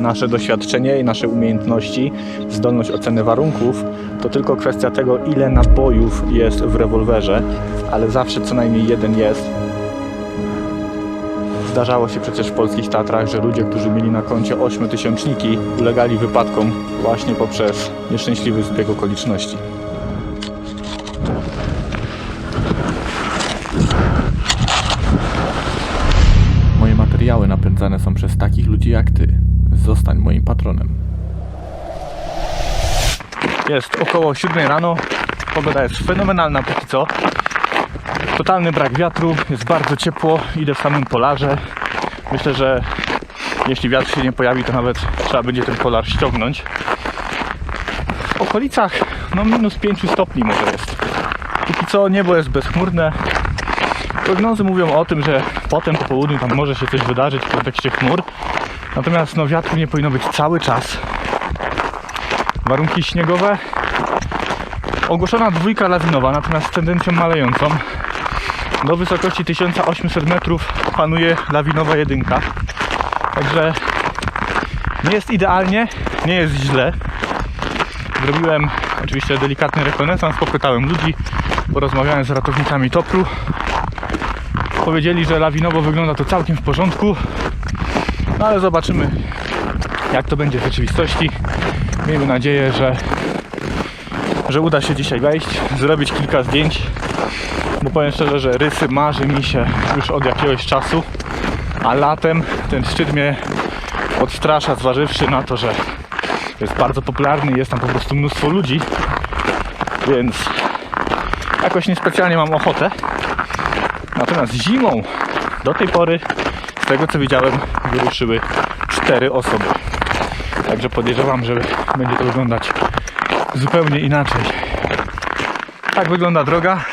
nasze doświadczenie i nasze umiejętności, zdolność oceny warunków, to tylko kwestia tego, ile nabojów jest w rewolwerze, ale zawsze co najmniej jeden jest. Zdarzało się przecież w polskich Tatrach, że ludzie, którzy mieli na koncie 8 tysiączniki, ulegali wypadkom właśnie poprzez nieszczęśliwy zbieg okoliczności. Patronem. Jest około 7 rano. Pogoda jest fenomenalna póki co. Totalny brak wiatru, jest bardzo ciepło, idę w samym polarze. Myślę, że jeśli wiatr się nie pojawi, to nawet trzeba będzie ten polar ściągnąć. W okolicach no minus 5 stopni może jest. Póki co niebo jest bezchmurne. Prognozy mówią o tym, że potem po południu tam może się coś wydarzyć w kontekście chmur. Natomiast no, wiatru nie powinno być cały czas. Warunki śniegowe. Ogłoszona dwójka lawinowa, natomiast z tendencją malejącą. Do wysokości 1800 metrów panuje lawinowa jedynka. Także nie jest idealnie, nie jest źle. Zrobiłem oczywiście delikatny rekonesans, popytałem ludzi, porozmawiałem z ratownikami Topru. Powiedzieli, że lawinowo wygląda to całkiem w porządku. No ale zobaczymy, jak to będzie w rzeczywistości. Miejmy nadzieję, że, że uda się dzisiaj wejść, zrobić kilka zdjęć. Bo powiem szczerze, że rysy marzy mi się już od jakiegoś czasu. A latem ten szczyt mnie odstrasza, zważywszy na to, że jest bardzo popularny i jest tam po prostu mnóstwo ludzi. Więc jakoś niespecjalnie mam ochotę. Natomiast zimą do tej pory, tego co widziałem, wyruszyły cztery osoby. Także podejrzewam, że będzie to wyglądać zupełnie inaczej. Tak wygląda droga.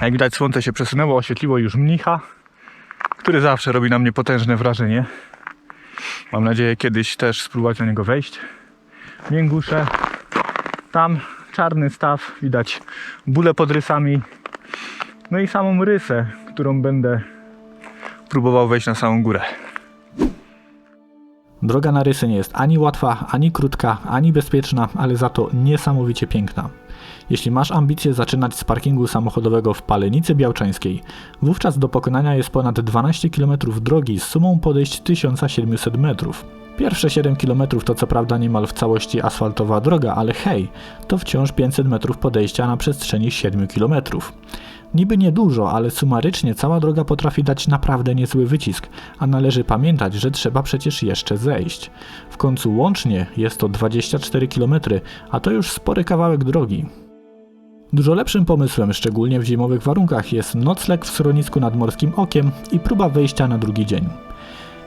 Jak widać słońce się przesunęło, oświetliło już mnicha, który zawsze robi na mnie potężne wrażenie. Mam nadzieję kiedyś też spróbować na niego wejść. Mięgusze. Tam czarny staw, widać bóle pod rysami. No i samą rysę, którą będę próbował wejść na samą górę. Droga na rysy nie jest ani łatwa, ani krótka, ani bezpieczna, ale za to niesamowicie piękna. Jeśli masz ambicje zaczynać z parkingu samochodowego w Palenicy Białczańskiej, wówczas do pokonania jest ponad 12 km drogi z sumą podejść 1700 metrów. Pierwsze 7 km to co prawda niemal w całości asfaltowa droga, ale hej, to wciąż 500 metrów podejścia na przestrzeni 7 km. Niby niedużo, ale sumarycznie cała droga potrafi dać naprawdę niezły wycisk, a należy pamiętać, że trzeba przecież jeszcze zejść. W końcu łącznie jest to 24 km, a to już spory kawałek drogi. Dużo lepszym pomysłem, szczególnie w zimowych warunkach, jest nocleg w schronisku nad Morskim Okiem i próba wejścia na drugi dzień.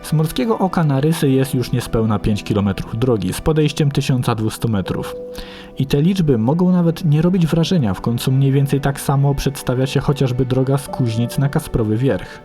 Z Morskiego Oka na Rysy jest już niespełna 5 km drogi z podejściem 1200 metrów. I te liczby mogą nawet nie robić wrażenia, w końcu mniej więcej tak samo przedstawia się chociażby droga z Kuźnic na Kasprowy Wierch.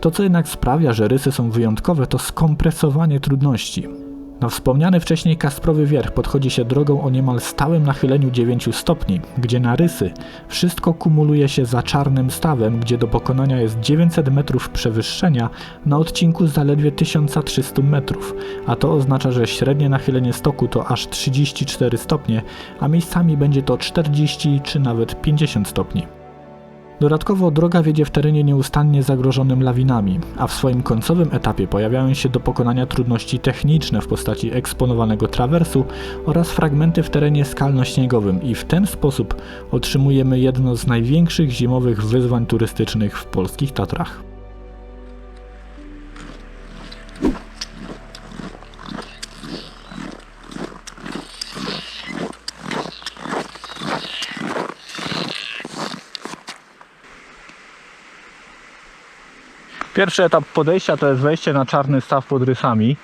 To co jednak sprawia, że rysy są wyjątkowe to skompresowanie trudności. Na wspomniany wcześniej Kasprowy Wierch podchodzi się drogą o niemal stałym nachyleniu 9 stopni, gdzie na rysy wszystko kumuluje się za czarnym stawem, gdzie do pokonania jest 900 metrów przewyższenia na odcinku zaledwie 1300 metrów, a to oznacza, że średnie nachylenie stoku to aż 34 stopnie, a miejscami będzie to 40 czy nawet 50 stopni. Dodatkowo droga wiedzie w terenie nieustannie zagrożonym lawinami, a w swoim końcowym etapie pojawiają się do pokonania trudności techniczne w postaci eksponowanego trawersu oraz fragmenty w terenie skalno-śniegowym i w ten sposób otrzymujemy jedno z największych zimowych wyzwań turystycznych w polskich Tatrach. Pierwszy etap podejścia to jest wejście na czarny staw pod rysami.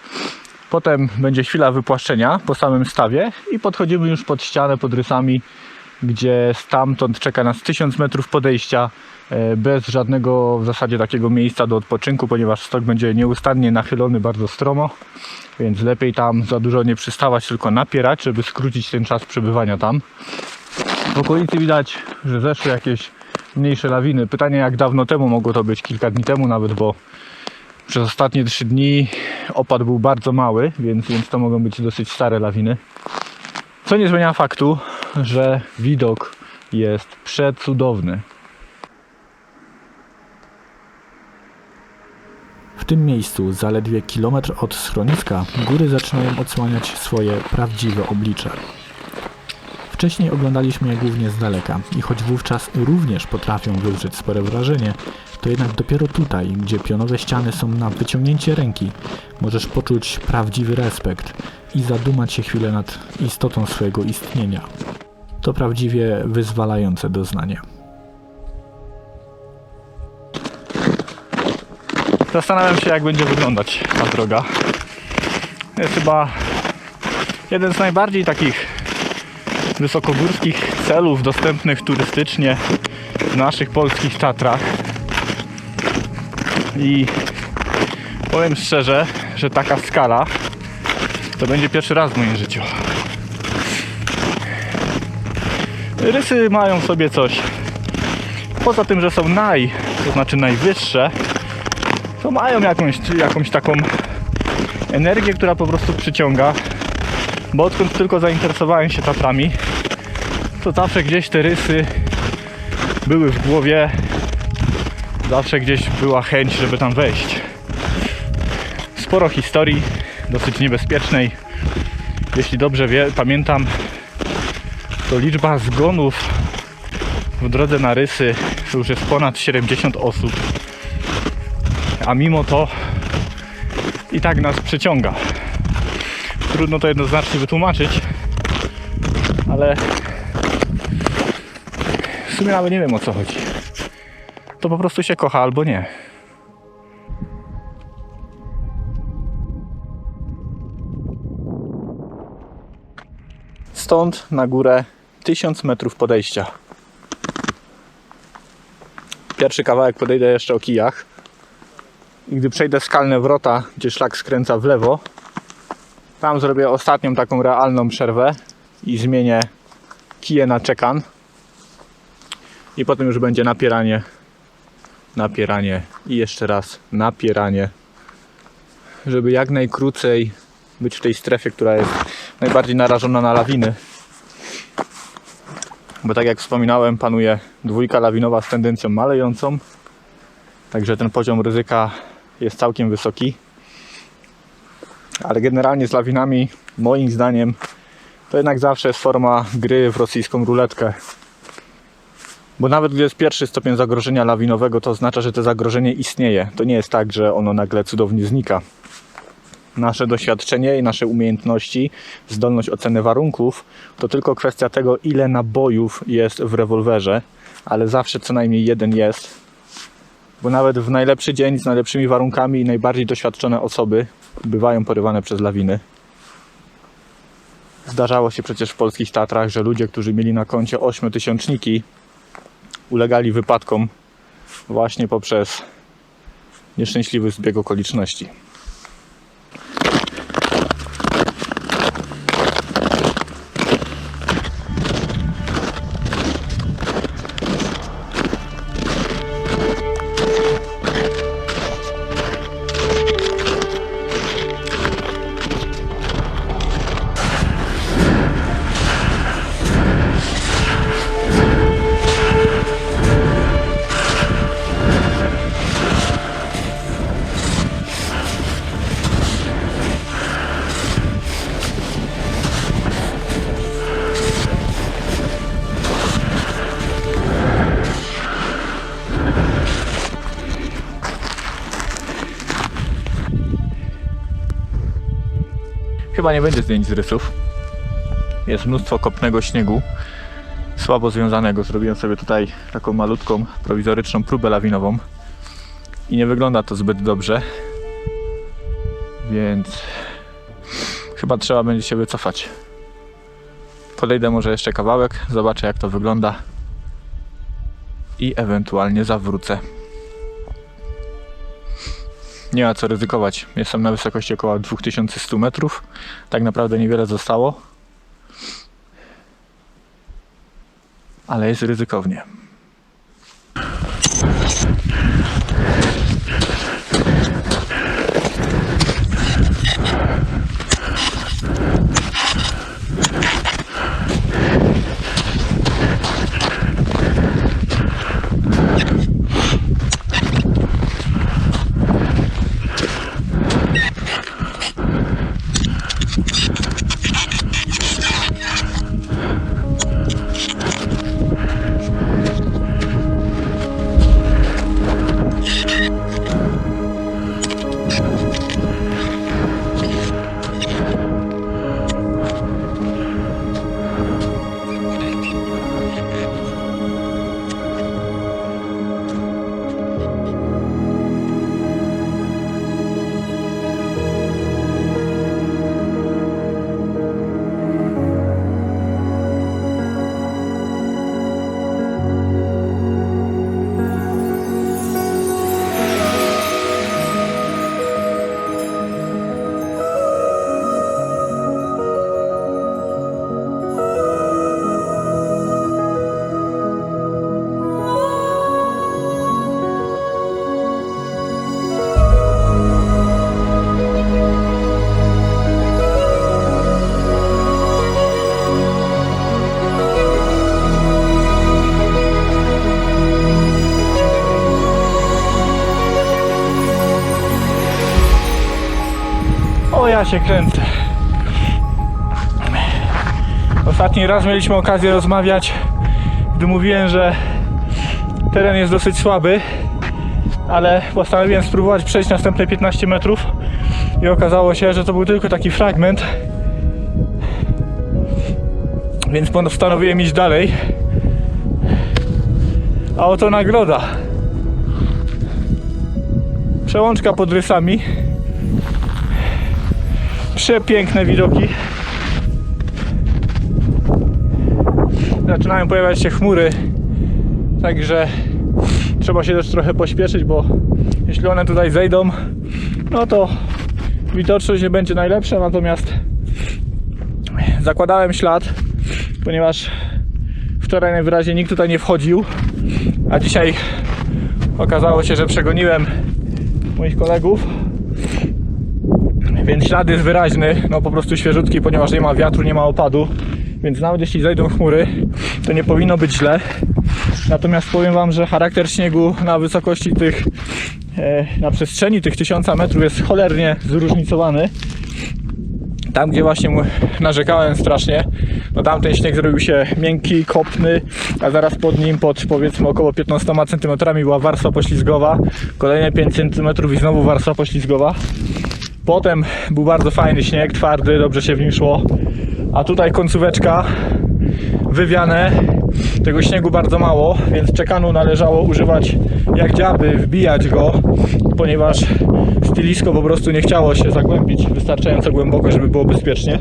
Potem będzie chwila wypłaszczenia po samym stawie i podchodzimy już pod ścianę pod rysami, gdzie stamtąd czeka nas 1000 metrów podejścia e, bez żadnego w zasadzie takiego miejsca do odpoczynku, ponieważ stok będzie nieustannie nachylony bardzo stromo, więc lepiej tam za dużo nie przystawać, tylko napierać, żeby skrócić ten czas przebywania tam. W okolicy widać, że zeszły jakieś mniejsze lawiny. Pytanie jak dawno temu mogło to być, kilka dni temu nawet, bo Przez ostatnie 3 dni opad był bardzo mały, więc, więc to mogą być dosyć stare lawiny. Co nie zmienia faktu, że widok jest przecudowny. W tym miejscu, zaledwie kilometr od schroniska, góry zaczynają odsłaniać swoje prawdziwe oblicze. Wcześniej oglądaliśmy je głównie z daleka i choć wówczas również potrafią wywrzeć spore wrażenie, to jednak dopiero tutaj, gdzie pionowe ściany są na wyciągnięcie ręki, możesz poczuć prawdziwy respekt i zadumać się chwilę nad istotą swojego istnienia. To prawdziwie wyzwalające doznanie. Zastanawiam się, jak będzie wyglądać ta droga. Jest chyba jeden z najbardziej takich wysokogórskich celów dostępnych turystycznie w naszych polskich Tatrach. I powiem szczerze, że taka skala to będzie pierwszy raz w moim życiu. Rysy mają sobie coś. Poza tym, że są naj, to znaczy najwyższe, to mają jakąś, jakąś taką energię, która po prostu przyciąga. Bo odkąd tylko zainteresowałem się Tatrami, to zawsze gdzieś te rysy były w głowie. Zawsze gdzieś była chęć, żeby tam wejść. Sporo historii, dosyć niebezpiecznej. Jeśli dobrze wie, pamiętam, to liczba zgonów w drodze na rysy to już jest ponad 70 osób. A mimo to i tak nas przyciąga. Trudno to jednoznacznie wytłumaczyć, ale w sumie nawet nie wiem o co chodzi. To po prostu się kocha albo nie. Stąd na górę 1000 metrów podejścia. Pierwszy kawałek podejdę jeszcze o kijach. I gdy przejdę skalne wrota, gdzie szlak skręca w lewo, tam zrobię ostatnią taką realną przerwę i zmienię kije na czekan. I potem już będzie napieranie, napieranie i jeszcze raz napieranie, żeby jak najkrócej być w tej strefie, która jest najbardziej narażona na lawiny. Bo tak jak wspominałem, panuje dwójka lawinowa z tendencją malejącą. Także ten poziom ryzyka jest całkiem wysoki. Ale generalnie z lawinami, moim zdaniem, to jednak zawsze jest forma gry w rosyjską ruletkę. Bo nawet gdy jest pierwszy stopień zagrożenia lawinowego, to oznacza, że to zagrożenie istnieje. To nie jest tak, że ono nagle cudownie znika. Nasze doświadczenie i nasze umiejętności, zdolność oceny warunków, to tylko kwestia tego, ile nabojów jest w rewolwerze, ale zawsze co najmniej jeden jest, bo nawet w najlepszy dzień z najlepszymi warunkami najbardziej doświadczone osoby bywają porywane przez lawiny. Zdarzało się przecież w polskich Tatrach, że ludzie, którzy mieli na koncie ośmiotysiączniki, ulegali wypadkom właśnie poprzez nieszczęśliwy zbieg okoliczności. Chyba nie będzie zdjęć z rysów. Jest mnóstwo kopnego śniegu, słabo związanego. Zrobiłem sobie tutaj taką malutką, prowizoryczną próbę lawinową i nie wygląda to zbyt dobrze. Więc chyba trzeba będzie się wycofać. Podejdę może jeszcze kawałek, zobaczę jak to wygląda i ewentualnie zawrócę. Nie ma co ryzykować. Jestem na wysokości około 2100 metrów. Tak naprawdę niewiele zostało. Ale jest ryzykownie. Się kręcę. Ostatni raz mieliśmy okazję rozmawiać, gdy mówiłem, że teren jest dosyć słaby, ale postanowiłem spróbować przejść następne 15 metrów i okazało się, że to był tylko taki fragment. Więc postanowiłem iść dalej. A oto nagroda. Przełączka pod rysami. Przepiękne widoki. Zaczynają pojawiać się chmury. Także trzeba się też trochę pośpieszyć, bo jeśli one tutaj zejdą, no to widoczność nie będzie najlepsza, natomiast zakładałem ślad, ponieważ wczoraj najwyraźniej nikt tutaj nie wchodził, a dzisiaj okazało się, że przegoniłem moich kolegów. Więc ślad jest wyraźny, no po prostu świeżutki, ponieważ nie ma wiatru, nie ma opadu. Więc nawet jeśli zejdą chmury, to nie powinno być źle. Natomiast powiem Wam, że charakter śniegu na wysokości tych, e, na przestrzeni tych tysiąca metrów jest cholernie zróżnicowany. Tam, gdzie właśnie narzekałem strasznie, no tam ten śnieg zrobił się miękki, kopny, a zaraz pod nim, pod powiedzmy około 15 cm była warstwa poślizgowa, kolejne 5 cm i znowu warstwa poślizgowa. Potem był bardzo fajny śnieg, twardy, dobrze się w nim szło. A tutaj końcóweczka, wywiane, tego śniegu bardzo mało, więc czekanu należało używać jak dziaby, wbijać go, ponieważ stylisko po prostu nie chciało się zagłębić wystarczająco głęboko, żeby było bezpiecznie.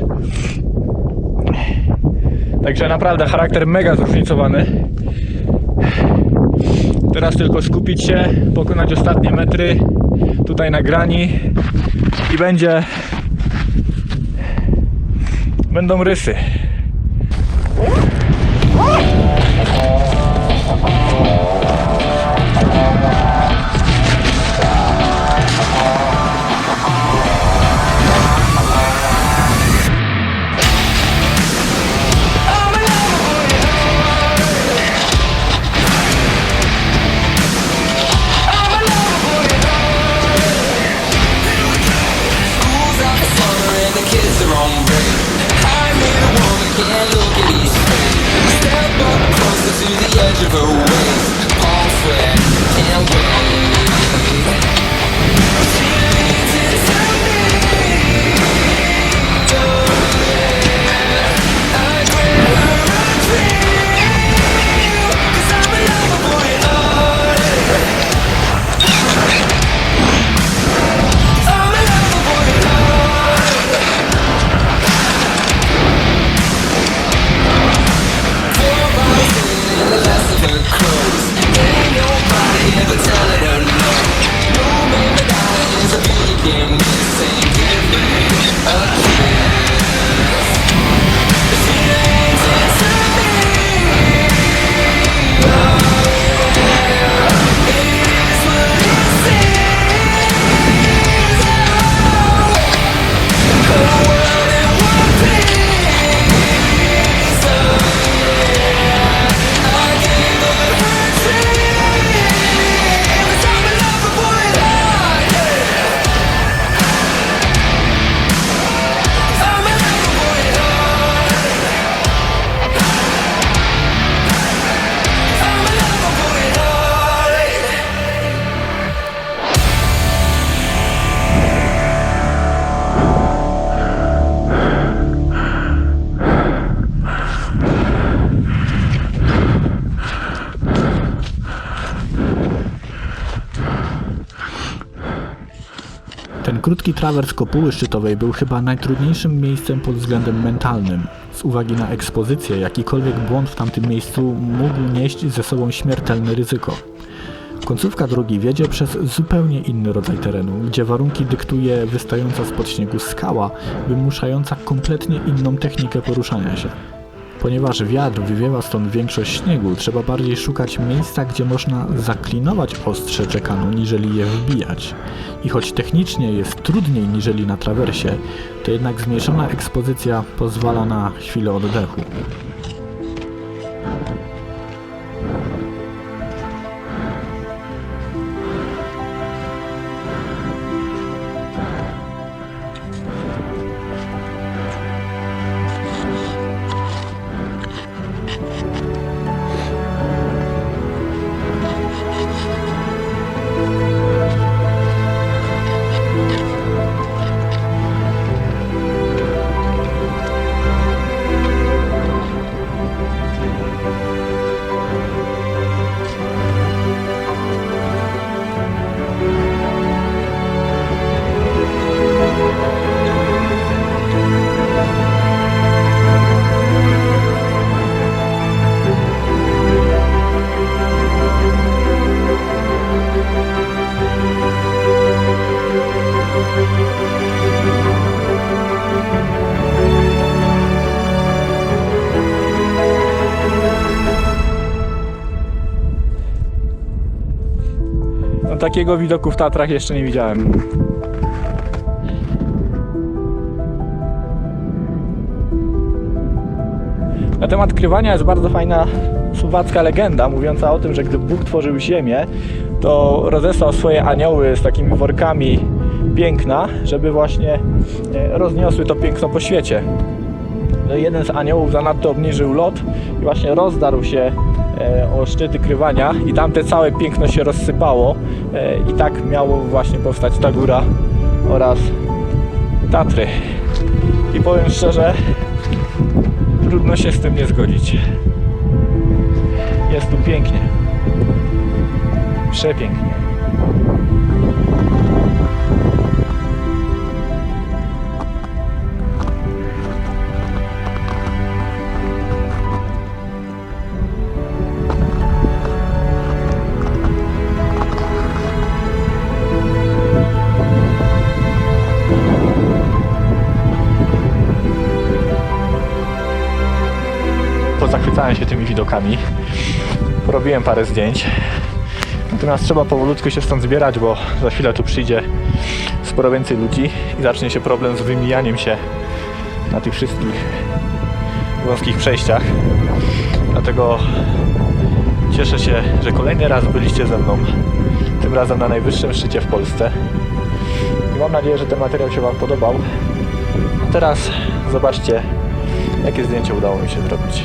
Także naprawdę charakter mega zróżnicowany. Teraz tylko skupić się, pokonać ostatnie metry tutaj na grani i będzie będą rysy. Krótki trawers kopuły szczytowej był chyba najtrudniejszym miejscem pod względem mentalnym. Z uwagi na ekspozycję, jakikolwiek błąd w tamtym miejscu mógł nieść ze sobą śmiertelne ryzyko. Końcówka drogi wiedzie przez zupełnie inny rodzaj terenu, gdzie warunki dyktuje wystająca spod śniegu skała, wymuszająca kompletnie inną technikę poruszania się. Ponieważ wiatr wywiewa stąd większość śniegu, trzeba bardziej szukać miejsca, gdzie można zaklinować ostrze czekanu, niżeli je wbijać. I choć technicznie jest trudniej niżeli na trawersie, to jednak zmniejszona ekspozycja pozwala na chwilę oddechu. Takiego widoku w Tatrach jeszcze nie widziałem. Na temat krywania jest bardzo fajna słowacka legenda mówiąca o tym, że gdy Bóg tworzył ziemię, to rozesłał swoje anioły z takimi workami piękna, żeby właśnie e, rozniosły to piękno po świecie. No jeden z aniołów zanadto obniżył lot i właśnie rozdarł się e, o szczyty krywania i tamte całe piękno się rozsypało e, i tak miało właśnie powstać ta góra oraz Tatry. I powiem szczerze, trudno się z tym nie zgodzić. Jest tu pięknie. Przepięknie. Widokami. Porobiłem parę zdjęć. Natomiast trzeba powolutku się stąd zbierać, bo za chwilę tu przyjdzie sporo więcej ludzi i zacznie się problem z wymijaniem się na tych wszystkich wąskich przejściach. Dlatego cieszę się, że kolejny raz byliście ze mną. Tym razem na najwyższym szczycie w Polsce. I mam nadzieję, że ten materiał się Wam podobał. A teraz zobaczcie, jakie zdjęcie udało mi się zrobić.